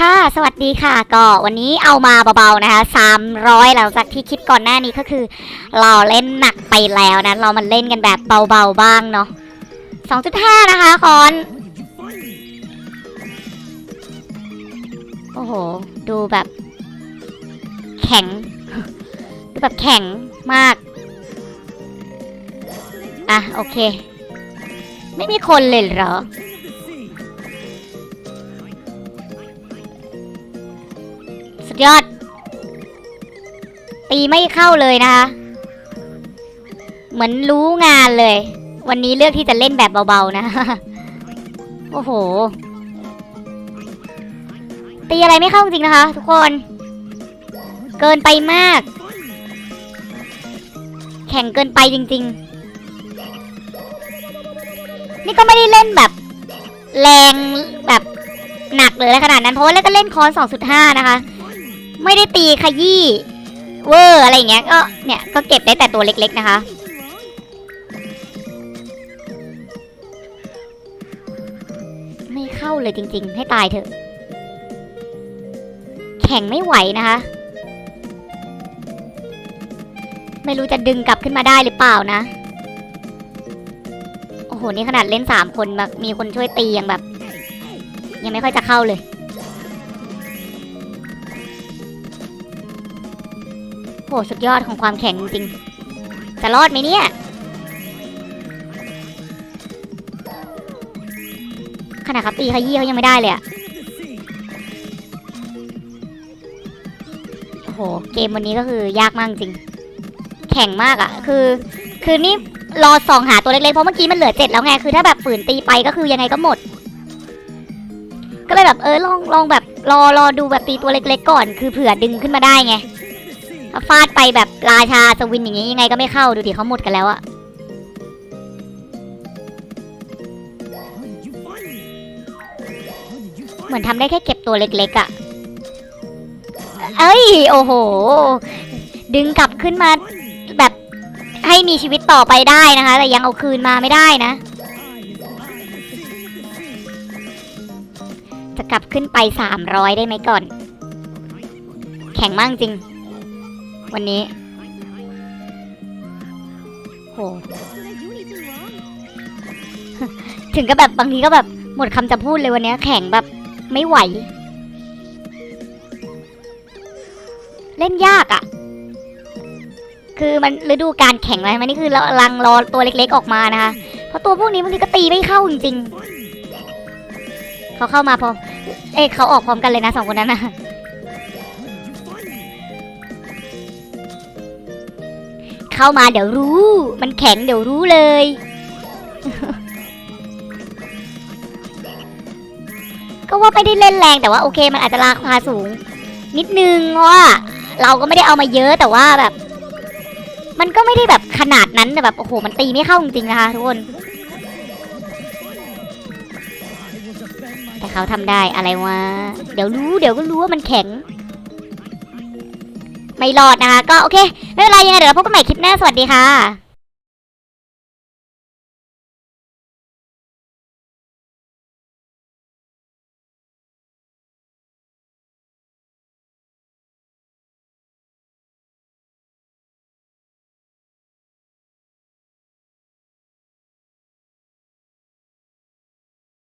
ค่ะ สวัสดีค่ะ ก็วันนี้เอามาเบาๆนะคะ300 หลังจากที่คลิปก่อนหน้านี้ก็คือ เราเล่นหนักไปแล้วนะ เรามันเล่นกันแบบเบาๆบ้างเนาะ2.5 นะคะคอน โอ้โห ดูแบบ แข็ง ดูแบบแข็งมาก อะ โอเค ไม่มีคนเลยเหรอ ยอด ตีไม่เข้าเลยนะคะ เหมือนรู้งานเลย วันนี้เลือกที่จะเล่นแบบเบาๆนะ โอ้โห ตีอะไรไม่เข้าจริงนะคะ ทุกคน เกินไปมาก แข่งเกินไปจริง ๆ นี่ก็ไม่ได้เล่นแบบ แรงแบบหนักเลยขนาดนั้นเพราะว่าเล่นก็เล่นคอน2.5 นะคะ ไม่ได้ตีขยี้เวอร์อะไรอย่างเงี้ยก็เนี่ยก็เก็บได้แต่ตัวเล็กๆนะคะ ไม่เข้าเลยจริงๆ ให้ตายเถอะ แข่งไม่ไหวนะคะ ไม่รู้จะดึงกลับขึ้นมาได้หรือเปล่านะ โอ้โห นี่ขนาดเล่นสามคนแบบมีคนช่วยตียังแบบ ยังไม่ค่อยจะเข้าเลย โหสุดยอดของความแข็งจริงจะรอดไหมเนี่ย ขนาดเขาตีขยี้เขายังไม่ได้เลยอะโอ้โห เกมวันนี้ก็คือยากมากจริง แข็งมากอะคือ คือนี่รอสองหาตัวเล็กๆ เพราะเมื่อกี้มันเหลือเจ็ดแล้วไง คือถ้าแบบฝืนตีไปก็คือยังไงก็หมด ก็เลยแบบเออลองลองแบบรอรอดูแบบตีตัวเล็กๆก่อน คือเผื่อดึงขึ้นมาได้ไง ถ้าฟาดไปแบบราชาสวินอย่างงี้ยังไงก็ไม่เข้าดูดิเขาหมดกันแล้วอะเหมือนทำได้แค่เก็บตัวเล็กๆอะเอ้ย โอ้โห ดึงกลับขึ้นมาแบบให้มีชีวิตต่อไปได้นะคะ แต่ยังเอาคืนมาไม่ได้นะ จะกลับขึ้นไปสามร้อยได้ไหมก่อน แข็งมากจริง วันนี้ โห ถึงก็แบบบางทีก็แบบหมดคำจะพูดเลยวันนี้แข็งแบบไม่ไหว เล่นยากอะ่ะ คือมันฤดูการแข่งอะไรมันนี่คือเรากำลังรอตัวเล็กๆออกมานะคะ เพราะตัวพวกนี้บางทีก็ตีไม่เข้าจริงๆ เขาเข้ามาพร้อม เอ้ยเขาออกพร้อมกันเลยนะสองคนนั้นนะ เข้ามาเดี๋ยวรู้ มันแข็งเดี๋ยวรู้เลย ก็ว่าไม่ได้เล่นแรงแต่ว่าโอเค มันอาจจะราคาสูง นิดนึงว่า เราก็ไม่ได้เอามาเยอะแต่ว่าแบบ มันก็ไม่ได้แบบขนาดนั้นแต่แบบโอ้โห มันตีไม่เข้าจริงๆนะคะทุกคนแต่เขาทำได้อะไรวะ เดี๋ยวรู้เดี๋ยวก็รู้ว่ามันแข็ง ไม่รอดนะคะ ก็โอเค ไม่เป็นไรยังไงเดี๋ยวเราพบกันใหม่คลิปหน้า สวัสดีค่ะ